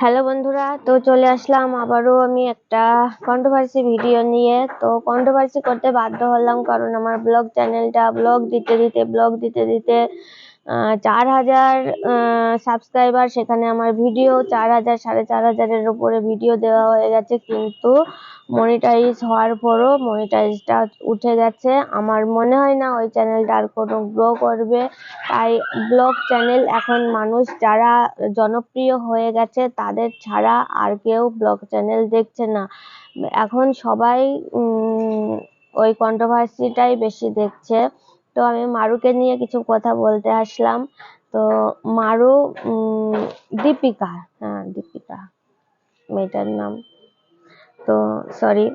Hello বন্ধুরা, তো চলে আসলাম আবারও আমি একটা কন্ট্রোভার্সি ভিডিও নিয়ে। তো কন্ট্রোভার্সি করতে বাধ্য হলাম কারণ আমার ব্লগ চ্যানেলটা ব্লগ দিতে দিতে ব্লগ দিতে দিতে চার হাজার সাবস্ক্রাইবার সেখানে আমার ভিডিও চার হাজার, সাড়ে চার হাজারের উপরে ভিডিও দেওয়া হয়ে গেছে। কিন্তু মনিটাইজ হওয়ার পরও মনিটাইজটা উঠে গেছে। আমার মনে হয় না ওই চ্যানেলটা আর কোনো গ্রো করবে। তাই ব্লগ চ্যানেল এখন মানুষ যারা জনপ্রিয় হয়ে গেছে, তাদের ছাড়া আর কেউ ব্লগ চ্যানেল দেখছে না। এখন সবাই ওই কন্ট্রোভার্সিটাই বেশি দেখছে। তো আমি মারুকে নিয়ে কিছু কথা বলতে আসলাম। তো মারু দীপিকা হ্যাঁ দীপিকা, মেয়েটার নাম। তো সরি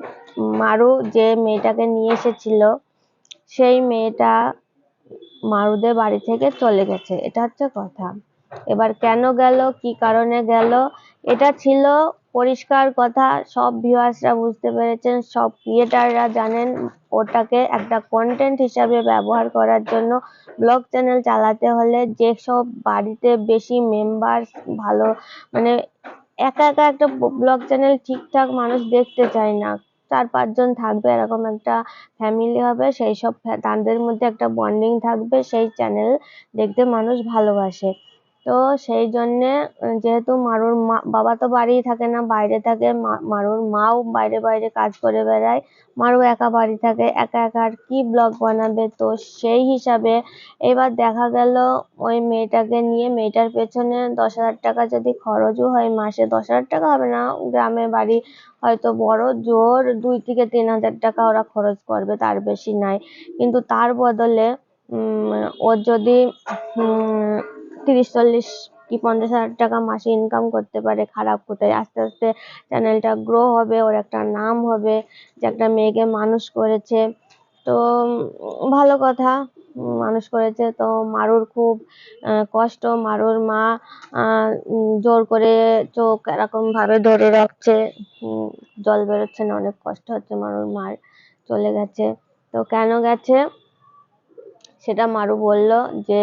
মারু যে মেয়েটাকে নিয়ে এসেছিল, সেই মেয়েটা মারুদের বাড়ি থেকে চলে গেছে। এটা হচ্ছে কথা। এবার কেন গেল, কি কারণে গেল, এটা ছিল পরিষ্কার কথা, সব ভিউয়ার্সরা বুঝতে পেরেছেন, সব ক্রিয়েটাররা জানেন ওটাকে একটা কন্টেন্ট হিসাবে ব্যবহার করার জন্য ব্লগ চ্যানেল চালাতে হলে যেসব বাড়িতে বেশি মেম্বার ভালো মানে একা একা একটা ব্লগ চ্যানেল ঠিকঠাক মানুষ দেখতে চায় না। চার পাঁচজন থাকবে, এরকম একটা ফ্যামিলি হবে, সেই সব তাদের মধ্যে একটা বন্ডিং থাকবে, সেই চ্যানেল দেখতে মানুষ ভালোবাসে। তো সেই জন্যে যেহেতু মারুর মা, বাবা তো বাড়িই থাকে না, বাইরে থাকে মারুর মাও বাইরে বাইরে কাজ করে বেড়ায়, মারু একা বাড়ি থাকে, একা একা আর কি ব্লগ বানাবে? তো সেই হিসাবে এবার দেখা গেল ওই মেয়েটাকে নিয়ে, মেয়েটার পেছনে দশ হাজার টাকা যদি খরচও হয় মাসে, দশ হাজার টাকা হবে না, গ্রামে বাড়ি হয়তো বড় জোর দুই থেকে তিন হাজার টাকা ওরা খরচ করবে, তার বেশি নাই। কিন্তু তার বদলে ওর যদি তিরিশ, চল্লিশ কি পঞ্চাশ হাজার টাকা মাসে ইনকাম করতে পারে, খারাপ কোথায়? আস্তে আস্তে চ্যানেলটা গ্রো হবে, ওর একটা নাম হবে, যে একটা মেয়েকে মানুষ করেছে। তো ভালো কথা মানুষ করেছে। তো মারুর খুব কষ্ট। মারুর মা জোর করে চোখ এরকম ভাবে ধরে রাখছে। জল বেরোচ্ছে না, অনেক কষ্ট হচ্ছে মারুর মার। চলে গেছে। তো কেন গেছে? সেটা মারু বলল যে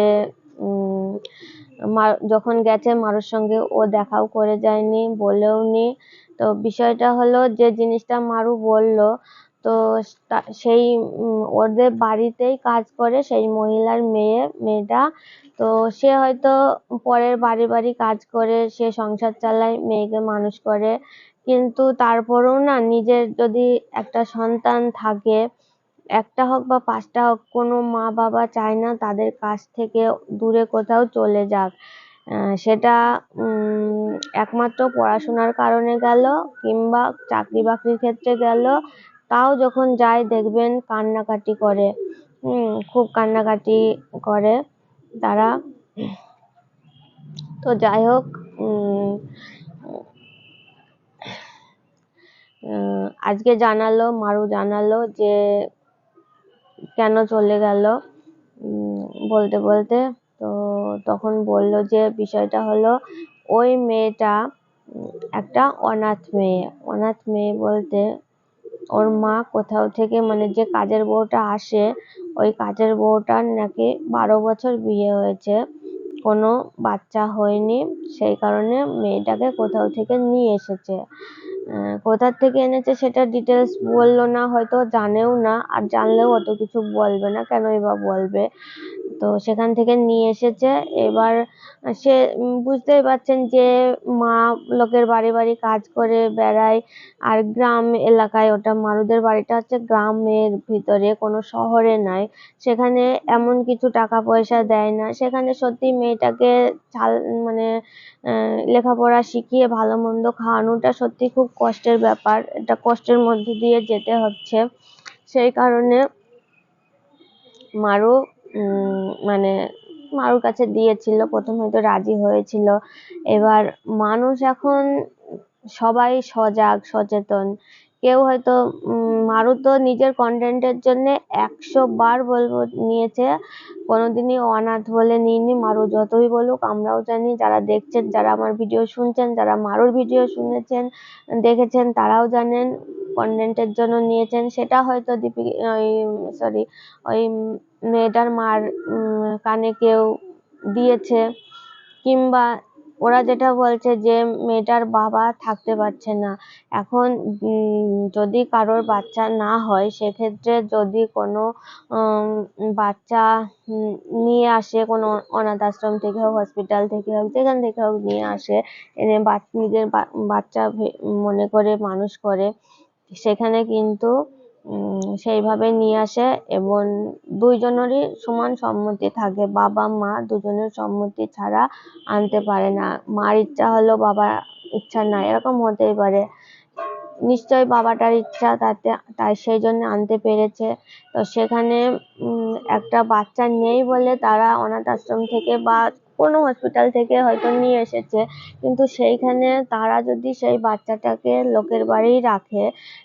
যখন গেছে মারুর সঙ্গে, ও দেখাও করে যায়নি, বলেও নি। তো বিষয়টা হলো যে জিনিসটা মারু বলল, তো সেই ওদের বাড়িতেই কাজ করে সেই মহিলার মেয়ে, মেয়েটা। তো সে হয়তো পরের বাড়ি বাড়ি কাজ করে, সে সংসার চালায়, মেয়েকে মানুষ করে। কিন্তু তারপরেও না নিজের যদি একটা সন্তান থাকে একটা হোক বা পাঁচটা হোক, কোনো মা বাবা চায় না তাদের কাছ থেকে দূরে কোথাও চলে যাক। সেটা একমাত্র পড়াশোনার কারণে গেল কিংবা চাকরি বাকরির ক্ষেত্রে গেল। তাও যখন যায় দেখবেন কান্নাকাটি করে খুব কান্নাকাটি করে তারা। তো যাই হোক আজকে জানালো, মারু জানালো যে কেন চলে গেল? বলতে বলতে তো তখন বলল যে বিষয়টা হলো ওই মেয়েটা একটা অনাথ মেয়ে। অনাথ মেয়ে বলতে ওর মা কোথাও থেকে মানে যে কাজের বউটা আসে, ওই কাজের বউটার নাকি বারো বছর বিয়ে হয়েছে। কোনো বাচ্চা হয়নি, সেই কারণে মেয়েটাকে কোথাও থেকে নিয়ে এসেছে। কোথার থেকে এনেছে সেটা ডিটেলস বলল না, হয়তো জানেও না, আর জানলেও অত কিছু বলবে না কেনই বা বলবে? তো সেখান থেকে নিয়ে এসেছে। এবার সে বুঝতেই পারছেন যে মা লোকের বাড়ি বাড়ি কাজ করে বেড়ায়, আর গ্রাম এলাকায় ওটা মারুদের বাড়িটা হচ্ছে গ্রামের ভিতরে, কোনো শহরে নাই। সেখানে এমন কিছু টাকা পয়সা দেয় না। সেখানে সত্যি মেয়েটাকে চাল মানে লেখাপড়া শিখিয়ে ভালো মন্দ খাওয়ানোটা সত্যি খুব কষ্টের ব্যাপার, এটা কষ্টের মধ্যে দিয়ে যেতে হচ্ছে। সেই কারণে মারও মানে মারুর কাছে দিয়েছিল, প্রথম হয়তো রাজি হয়েছিল। এবার মানুষ এখন সবাই সজাগ, সচেতন। কেউ হয়তো মারু তো নিজের কন্টেন্টের জন্য একশো বার বলব নিয়েছে। কোনোদিনই অনাথ বলে নিইনি, মারু যতই বলুক, আমরাও জানি যারা দেখছেন, যারা আমার ভিডিও শুনছেন, যারা মারুর ভিডিও শুনেছেন, দেখেছেন, তারাও জানেন কন্টেন্টের জন্য নিয়েছেন। সেটা হয়তো দীপি, ওই সরি ওই মেয়েটার মার কানে কেউ দিয়েছে, কিংবা ওরা যেটা বলছে যে মেয়েটার বাবা থাকতে পারছে না। এখন যদি কারোর বাচ্চা না হয়, সেক্ষেত্রে যদি কোনো বাচ্চা নিয়ে আসে, কোনো অনাথ আশ্রম থেকে হোক হসপিটাল থেকে হোক, যেখান থেকে হোক নিয়ে আসে, এনে নিজের বাচ্চা মনে করে, মানুষ করে, সেখানে কিন্তু সেইভাবে নিয়ে আসে এবং দুইজনেরই সমান সম্মতি থাকে। বাবা, মা দুজনের সম্মতি ছাড়া আনতে পারে না। মার ইচ্ছা হলো বাবার ইচ্ছা নাই এরকম হতেই পারে। নিশ্চয় বাবাটার ইচ্ছা তাতে, তাই সেই জন্য আনতে পেরেছে। তো সেখানে একটা বাচ্চা নেই বলে তারা অনাথ আশ্রম থেকে বা কোনো হসপিটাল থেকে হয়তো নিয়ে এসেছে। কিন্তু সেইখানে তারা যদি সেই বাচ্চাটাকে লোকের বাড়ি রাখে,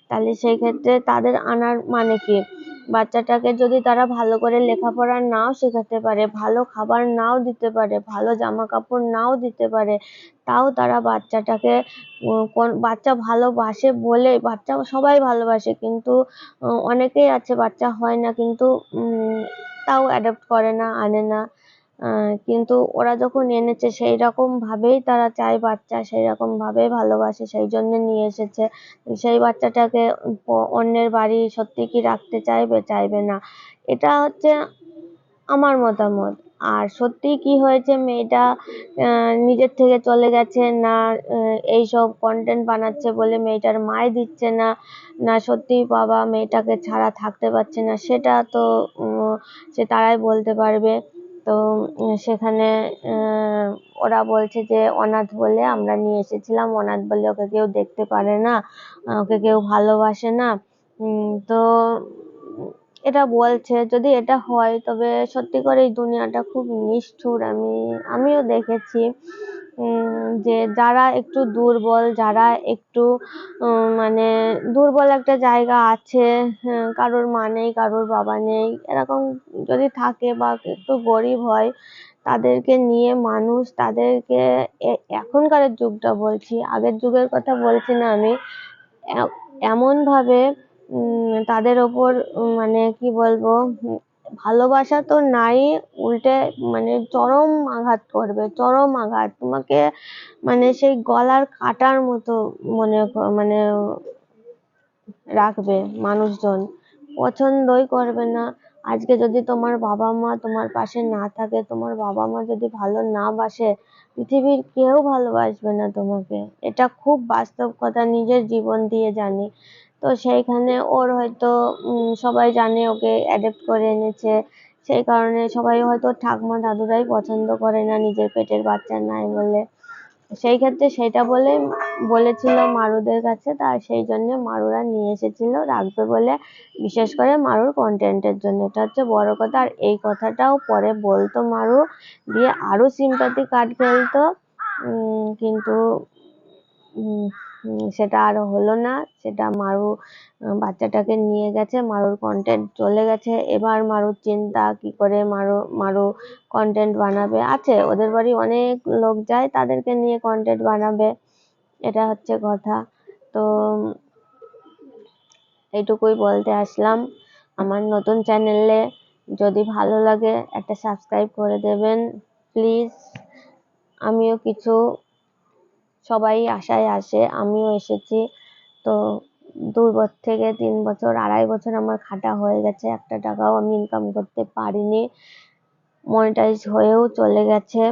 তাহলে সেই ক্ষেত্রে তাদের আনার মানে কি? বাচ্চাটাকে যদি তারা ভালো করে লেখাপড়া নাও শেখাতে পারে, ভালো খাবার নাও দিতে পারে, ভালো জামা কাপড় নাও দিতে পারে, তাও তারা বাচ্চাটাকে কোন, বাচ্চা ভালোবাসে বলে, বাচ্চা সবাই ভালোবাসে, কিন্তু অনেকেই আছে বাচ্চা হয় না, কিন্তু তাও অ্যাডাপ্ট করে না, আনে না। কিন্তু ওরা যখন এনেছে সেই রকমভাবেই তারা চায় বাচ্চা সেই রকম রকমভাবেই ভালোবাসে, সেই জন্য নিয়ে এসেছে। সেই বাচ্চাটাকে অন্যের বাড়ি সত্যি কি রাখতে চাইবে চাইবে না। এটা হচ্ছে আমার মতামত। আর সত্যি কি হয়েছে, মেয়েটা নিজের থেকে চলে গেছে না এইসব কন্টেন্ট বানাচ্ছে বলে মেয়েটার মায় দিচ্ছে না না সত্যি বাবা মেয়েটাকে ছাড়া থাকতে পারছে না, সেটা তো সে তারাই বলতে পারবে। তো সেখানে ওরা বলছে যে অনাথ বলে আমরা নিয়ে এসেছিলাম। অনাথ বলে ওকে কেউ দেখতে পারে না ওকে কেউ ভালোবাসে না। তো, এটা বলছে, যদি এটা হয়, তবে সত্যি করে এই দুনিয়াটা খুব নিষ্ঠুর। আমি, আমিও দেখেছি। যে যারা একটু দুর্বল যারা একটু মানে দুর্বল একটা জায়গা আছে হ্যাঁ, কারোর মা নেই কারোর বাবা নেই এরকম যদি থাকে বা একটু গরিব হয় তাদেরকে নিয়ে মানুষ তাদেরকে এখনকার যুগটা বলছি আগের যুগের কথা বলছি না আমি এমনভাবে তাদের ওপর মানে কি বলব ভালোবাসা তো নাই, উল্টে মানে চরম আঘাত করবে, চরম আঘাত। তোমাকে মানে সেই গলার কাটার মতো মনে মানে রাখবে মানুষজন। পছন্দই করবে না। আজকে যদি তোমার বাবা মা তোমার পাশে না থাকে, তোমার বাবা মা যদি ভালো না বাসে, পৃথিবীর কেউ ভালোবাসবে না তোমাকে। এটা খুব বাস্তব কথা, নিজের জীবন দিয়ে জানি। তো সেইখানে ওর হয়তো সবাই জানে ওকে অ্যাডাপ্ট করে এনেছে। সেই কারণে সবাই হয়তো ঠাকমা দাদুরাই পছন্দ করে না, নিজের পেটের বাচ্চা নাই বলে। সেই ক্ষেত্রে সেটা বলে, বলেছিল মারুদের কাছে তার সেই জন্য মারুরা নিয়ে এসেছিল, রাখবে বলে, বিশেষ করে মারুর কন্টেন্টের জন্য। এটা হচ্ছে বড় কথা, আর এই কথাটাও পরে বলতো মারু, দিয়ে আরও সিম্পাতি কার্ড খেলতো। কিন্তু সেটা আর হলো না। সেটা মারু বাচ্চাটাকে নিয়ে গেছে, মারুর কন্টেন্ট চলে গেছে। এবার মারুর চিন্তা কি করে মারু মারু কন্টেন্ট বানাবে? আছে, ওদের বাড়ি অনেক লোক যায়, তাদেরকে নিয়ে কন্টেন্ট বানাবে। এটা হচ্ছে কথা। তো, এইটুকুই বলতে আসলাম। আমার নতুন চ্যানেলে যদি ভালো লাগে, একটা সাবস্ক্রাইব করে দেবেন। প্লিজ আমিও কিছু সবাই আশায় আসে, আমিও এসেছি। তো দুই বছর থেকে তিন বছর, আড়াই বছর আমার খাটা হয়ে গেছে। একটা টাকাও আমি ইনকাম করতে পারিনি। মনিটাইজ হয়েও চলে গেছে।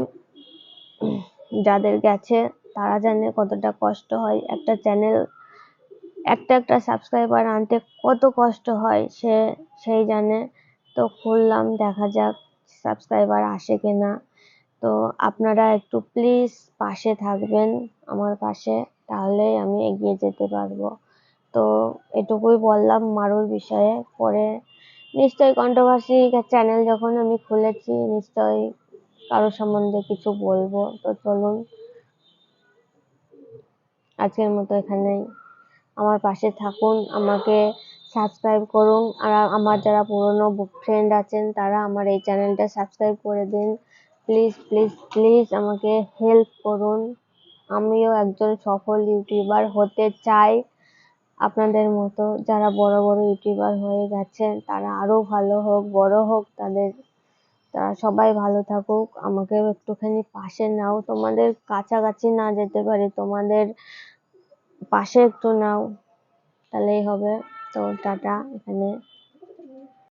যাদের গেছে, তারা জানে কতটা কষ্ট হয়। একটা চ্যানেল একটা একটা সাবস্ক্রাইবার আনতে কত কষ্ট হয়, সে, সেই জানে। তো খুললাম, দেখা যাক সাবস্ক্রাইবার আসে কিনা। তো আপনারা একটু প্লিজ পাশে থাকবেন আমার পাশে, তাহলে আমি এগিয়ে যেতে পারব। তো এটুকুই বললাম মারুর বিষয়ে। পরে নিশ্চয়ই কন্ট্রোভার্সি চ্যানেল যখন আমি খুলেছি, নিশ্চয়ই কারও সম্বন্ধে কিছু বলব। তো চলুন, আজকের মতো এখানেই। আমার পাশে থাকুন, আমাকে সাবস্ক্রাইব করুন। আর আমার যারা পুরনো ফ্রেন্ড আছেন, তারা আমার এই চ্যানেলটা সাবস্ক্রাইব করে দিন। প্লিজ প্লিজ প্লিজ আমাকে হেল্প করুন। আমিও একজন সফল ইউটিউবার হতে চাই। আপনাদের মতো যারা বড় বড় ইউটিউবার হয়ে গেছেন, তারা আরও ভালো হোক, বড় হোক, তাদের, তারা সবাই ভালো থাকুক। আমাকেও একটুখানি পাশে নাও। তোমাদের কাছাকাছি না যেতে পারি, তোমাদের পাশে একটু নাও। তাহলেই হবে। তো টাটা, এখানে।